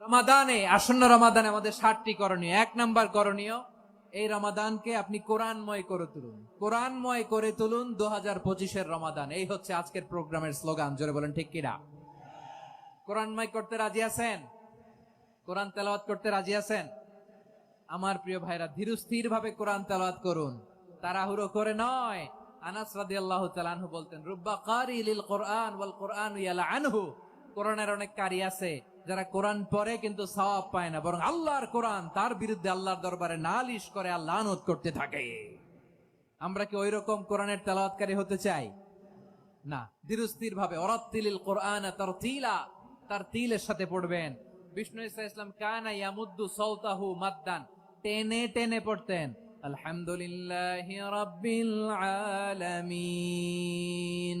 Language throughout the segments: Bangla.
রমাদানে, আসন্ন রমাদানে আমাদের ষাটটি করণীয়। এক নাম্বার করণীয়, এই রমাদানকে আপনি কোরআনময় করে তুলুন। কোরআনময় করে তুলুন দু হাজার পঁচিশের রমাদান। এই হচ্ছে আজকের প্রোগ্রামের স্লোগান, জোরে বলেন, ঠিক কিনা? কোরআনময় করতে রাজি আছেন? কোরআন তেলাওয়াত করতে রাজি আছেন? আমার প্রিয় ভাইরা ধীরস্থির ভাবে কোরআন তেলাওয়াত করুন। তাড়াহুড়ো করে নয়। আনাস তাআলা আনহু বলতেন, রুব্বা কারি লিল কোরআন ওয়াল কোরআন ইয়ালা আনহু কোরআনের অনেক কারি আছে। যারা কোরআন পড়ে কিন্তু সওয়াব পায় না, বরং আল্লাহর কোরআন, তার বিরুদ্ধে আল্লাহর দরবারে নালিশ করে আল্লাহ আনত করতে থাকে। আমরা কি ওই রকম কোরআনের তেলাওয়াতকারী হতে চাই? না ধীরস্থির ভাবে অরাত্তিলিল কোরআন তার তিলা তার তিলের সাথে পড়বেন। বিষ্ণু ইসা ইসলাম, কানা ইয়ামুদ্দু সৌতাহু মাদ্দান টেনে টেনে পড়তেন। আলহামদুলিল্লাহ রাব্বিল আলামিন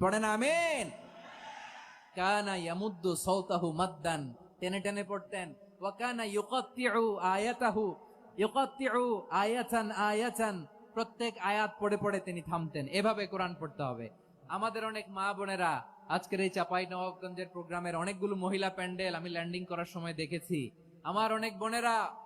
পড়েন আমিন। কানা ইয়ামুদ্দু সৌতাহু মাদ্দান। টেনে টেনে পড়তেন। ওয়া কানা ইউকাত্তিউ আয়াতাহু। ইউকাত্তিউ আয়াতান আয়াতান। প্রত্যেক আয়াত পড়ে পড়ে তিনি থামতেন। এভাবে কোরআন পড়তে হবে। আমাদের অনেক মা বোনেরা আজকের এই চাপাই নবাবগঞ্জের প্রোগ্রামের অনেকগুলো মহিলা প্যান্ডেল আমি ল্যান্ডিং করার সময় দেখেছি। আমার অনেক বোনেরা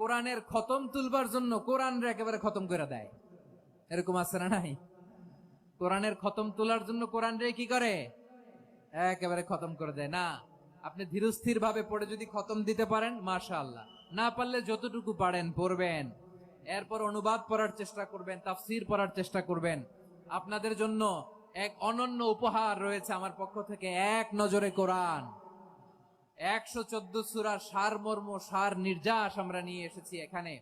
কোরআনের খতম তুলবার জন্য কোরআন একেবারে খতম করে দেয়। এরকম আছে না নাই? কোরআনের খতম তোলার জন্য কোরআন রে কি করে? একেবারে খতম করে দেয়। না, আপনি ধীরস্থির ভাবে পড়ে যদি খতম দিতে পারেন, মাশাআল্লাহ। না পারলে যতটুকু পারেন, পড়বেন। এরপর অনুবাদ পড়ার চেষ্টা করবেন, তাফসির পড়ার চেষ্টা করবেন। আপনাদের জন্য এক অনন্য উপহার রয়েছে আমার পক্ষ থেকে, এক নজরে কোরআন। একশো চোদ্দ সুরার সার মর্ম, সার নির্যাস আমরা নিয়ে এসেছি এখানে।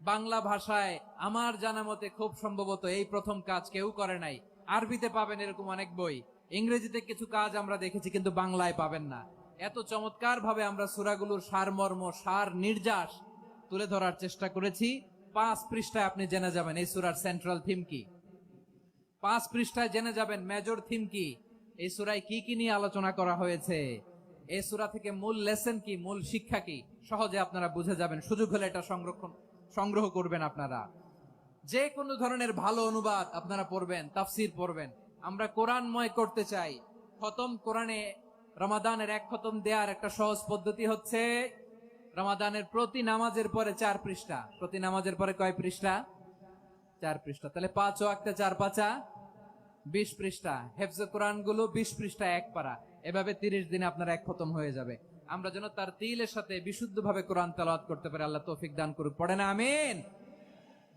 বাংলা ভাষায় আমার জানা মতে খুব সম্ভবত এই প্রথম কাজ কেউ করে নাই। আরবিতে পাবেন এরকম অনেক বই। ইংরেজিতে কিছু কাজ আমরা দেখেছি কিন্তু বাংলায় পাবেন না। এত চমৎকার ভাবে আমরা সুরাগুলোর সারমর্ম সার নির্যাস তুলে ধরার চেষ্টা করেছি। পাঁচ পৃষ্ঠায় আপনি জেনে যাবেন এই সুরার সেন্ট্রাল থিম কি। পাঁচ পৃষ্ঠায় জেনে যাবেন মেজর থিম কি। এই সুরায় কি কি নিয়ে আলোচনা করা হয়েছে? এই সুরা থেকে মূল লেসন কি, মূল শিক্ষা কি? সহজে আপনারা বুঝে যাবেন। সুযোগ হলে এটা সংরক্ষণ, সংগ্রহ করবেন আপনারা। যে কোনো ধরনের ভালো অনুবাদ আপনারা পড়বেন, তাফসির পড়বেন। আমরা কোরআনময় করতে চাই। খতম কোরআনে রমাদানের এক খতম দেওয়ার একটা সহজ পদ্ধতি হচ্ছে রমাদানের প্রতি নামাজের পরে চার পৃষ্ঠা। প্রতি নামাজের পরে কয় পৃষ্ঠা? চার পৃষ্ঠা। তাহলে পাঁচ ও একটা চার পাঁচা, বিশ পৃষ্ঠা। হেফজ কোরআনগুলো বিশ পৃষ্ঠা এক পারা এভাবে তিরিশ দিনে আপনার এক খতম হয়ে যাবে। আমরা যেন তার তিলের সাথে বিশুদ্ধ ভাবে কোরআন তেলাওয়াত করতে পারি, আল্লাহ তৌফিক দান করুক। পড়ে না আমিন।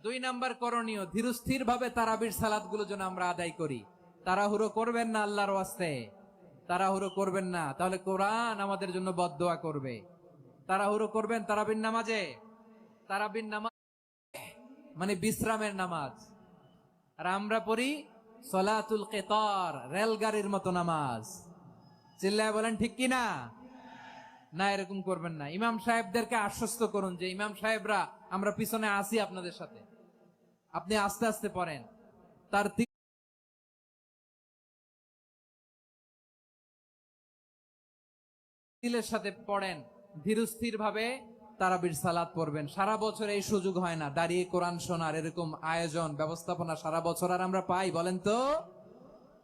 দুই নাম্বার করণীয় ধীরস্থির ভাবে তারাবির সালাদগুলো যেন আমরা আদায় করি। তাড়াহুড়ো করবেন না আল্লাহর ওয়াস্তে। তাড়াহুড়ো করবেন না। তাহলে কোরআন আমাদের জন্য বদদোয়া করবে। তাড়াহুড়ো করবেন তারাবির নামাজে। তারাবির নামাজ মানে বিশ্রামের নামাজ। আর আমরা পড়ি সলাতুল কেতর, রেলগাড়ির মতো নামাজ। চিল্লায় বলেন, ঠিক কি না? না, এরকম করবেন না। ইমাম সাহেবদেরকে আশ্বস্ত করুন যে, ইমাম সাহেবরা, আমরা পিছনে আসি আপনাদের সাথে। আপনি আস্তে আস্তে পড়েন। তার তিলের সাথে পড়েন। ধীরস্থির ভাবে তারাবির সালাত পড়বেন। সারা বছর এই সুযোগ হয় না। দাঁড়িয়ে কোরআন শোনার এরকম আয়োজন, ব্যবস্থাপনা সারা বছর আর আমরা পাই, বলেন তো?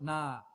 না।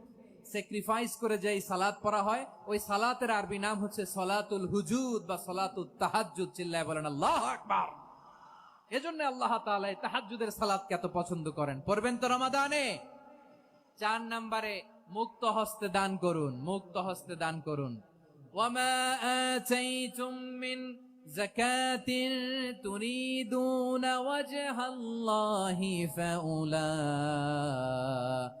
স্যাক্রিফাইস করে যে সালাত পড়া হয়, ওই সালাতের আরবি নাম হচ্ছে সলাতুল হুজুদ বা সলাতুল তাহাজ্জুদ, চিল্লায় বলেন, আল্লাহ আকবার। এজন্য আল্লাহ তাআলা এই তাহাজ্জুদের সালাতকে এত পছন্দ করেন। পড়বেন তো রমাদানে? চার নম্বরে, মুক্ত হস্তে দান করুন, মুক্ত হস্তে দান করুন। ফাউলাইকা হুমুল মুদঈফুন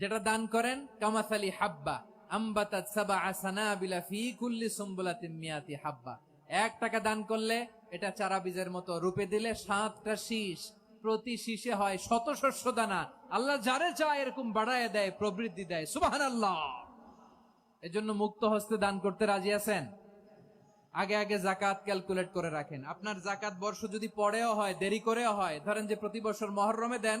যেটা দান করেন, কামাসালি হাব্বা মিয়াতি হাব্বা। এক টাকা দান করলে এটা চারা বীজের মতো রূপে দিলে সাতটা প্রতি হয় শত শস্য দানা। আল্লাহ যারে চায় এরকম বাড়ায় দেয়, প্রবৃদ্ধি দেয়। আল্লাহ এজন্য মুক্ত হস্তে দান করতে রাজি আছেন? আগে আগে জাকাত ক্যালকুলেট করে রাখেন। আপনার জাকাত বর্ষ যদি পরেও হয়, দেরি করেও হয়, ধরেন যে প্রতি বছর মহরমে দেন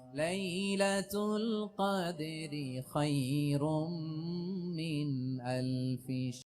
ليلة القدر خير من ألف